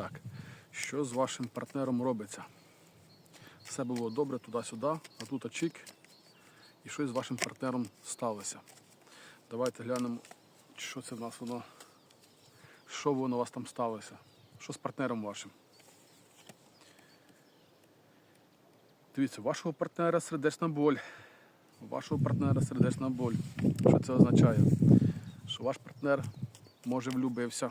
Так, що з вашим партнером робиться? Все було добре туди-сюди, а тут очік. І щось з вашим партнером сталося. Давайте глянемо, що це в нас воно. Що воно у вас там сталося? Що з партнером вашим? Дивіться, вашого партнера сердечна боль. Вашого партнера сердечна боль. Що це означає? Що ваш партнер може влюбився.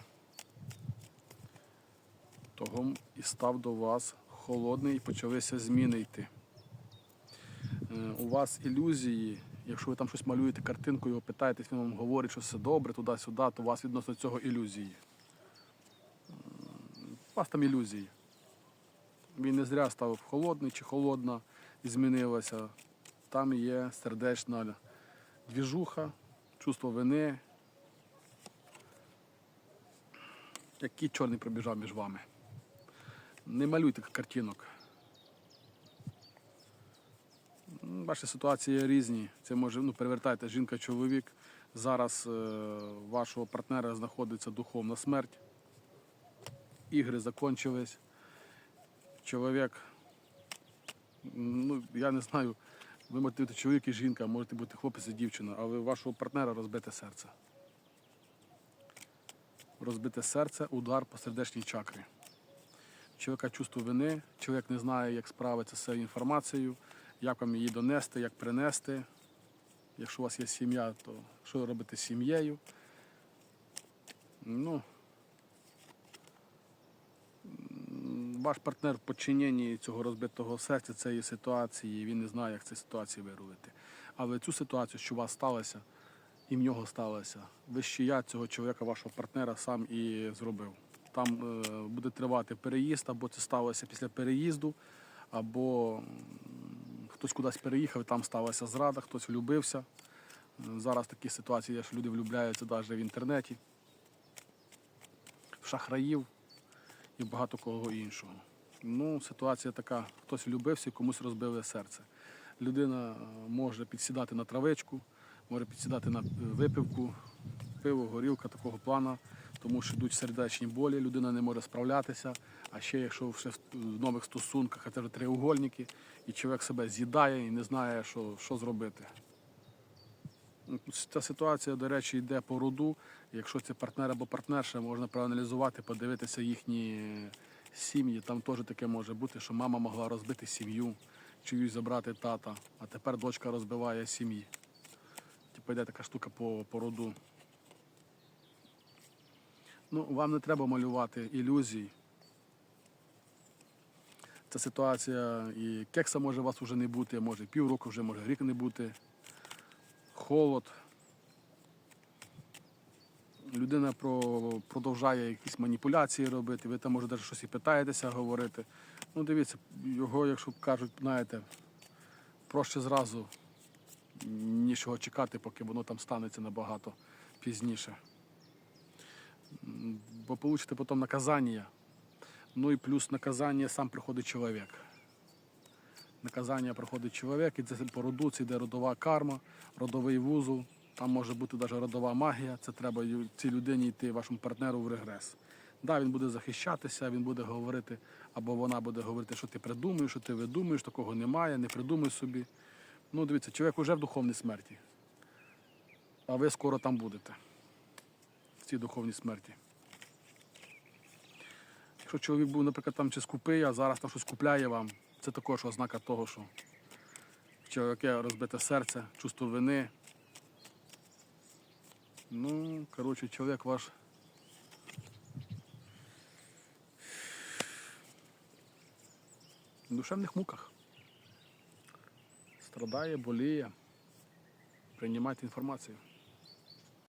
Того і став до вас холодний і почалися зміни йти. Е, У вас ілюзії, якщо ви там щось малюєте картинкою, його питаєтесь, він вам говорить, що все добре, туди-сюди, то у вас відносно цього ілюзії. У вас там ілюзії. Він не зря став холодний чи холодна і змінилася. Там є сердечна двіжуха, чувство вини. Який чорний пробіжав між вами. Не малюйте картинок. Ваші ситуації різні. Це може ну, перевертайте жінка-чоловік. Зараз е, вашого партнера знаходиться духовна смерть. Ігри закончились. Чоловік, ну я не знаю, ви можете бути чоловік і жінка, можете бути хлопець і дівчина, але вашого партнера розбите серце. Розбите серце, удар по сердечній чакрі. Чоловіка чувство вини, чоловік не знає, як справитися з цією інформацією, як вам її донести, як принести. Якщо у вас є сім'я, то що робити з сім'єю? Ну, ваш партнер в подчиненні цього розбитого серця цієї ситуації, він не знає, як з цієї ситуації вирулити. Але цю ситуацію, що у вас сталося, і в нього сталося, ви ще я цього чоловіка, вашого партнера, сам і зробив. Там е, буде тривати переїзд, або це сталося після переїзду, або хтось кудись переїхав, там сталася зрада, хтось влюбився. Е, Зараз такі ситуації є, що люди влюбляються навіть в інтернеті, в шахраїв і багато кого іншого. Ну, ситуація така, хтось влюбився і комусь розбили серце. Людина е, може підсідати на травичку, може підсідати на випивку, пиво, горілка такого плану, тому що йдуть сердечні болі, людина не може справлятися. А ще якщо вже в нових стосунках, це вже треугольники, і чоловік себе з'їдає і не знає, що, що зробити. Ну, Ця ситуація, до речі, йде по роду. Якщо це партнер або партнерша, можна проаналізувати, подивитися їхні сім'ї. Там теж таке може бути, що мама могла розбити сім'ю, чиюсь забрати тата, а тепер дочка розбиває сім'ї. Типу йде така штука по, по роду. Ну, вам не треба малювати ілюзій. Ця ситуація і кекса може у вас вже не бути, може півроку, вже може рік не бути. Холод. Людина про, продовжує якісь маніпуляції робити, ви там може навіть щось і питаєтеся говорити. Ну, дивіться, його, якщо кажуть, знаєте, проще зразу, ніж його чекати, поки воно там станеться набагато пізніше. Бо получите потім наказання. Ну і плюс наказання сам приходить чоловік. Наказання проходить чоловік, і це по роду, це йде родова карма, родовий вузол. Там може бути навіть родова магія. Це треба цій людині йти, вашому партнеру в регрес. Да, він буде захищатися, він буде говорити, або вона буде говорити, що ти придумуєш, що ти видумуєш, такого немає, не придумуй собі. Ну, дивіться, чоловік вже в духовній смерті. А ви скоро там будете. В цій духовній смерті. Якщо чоловік був, наприклад, там чи скупий, а зараз там щось купляє вам, це також ознака того, що в чоловіка розбите серце, чувство вини. Ну, коротше, чоловік ваш. В душевних муках. Страдає, боліє. Приймайте інформацію.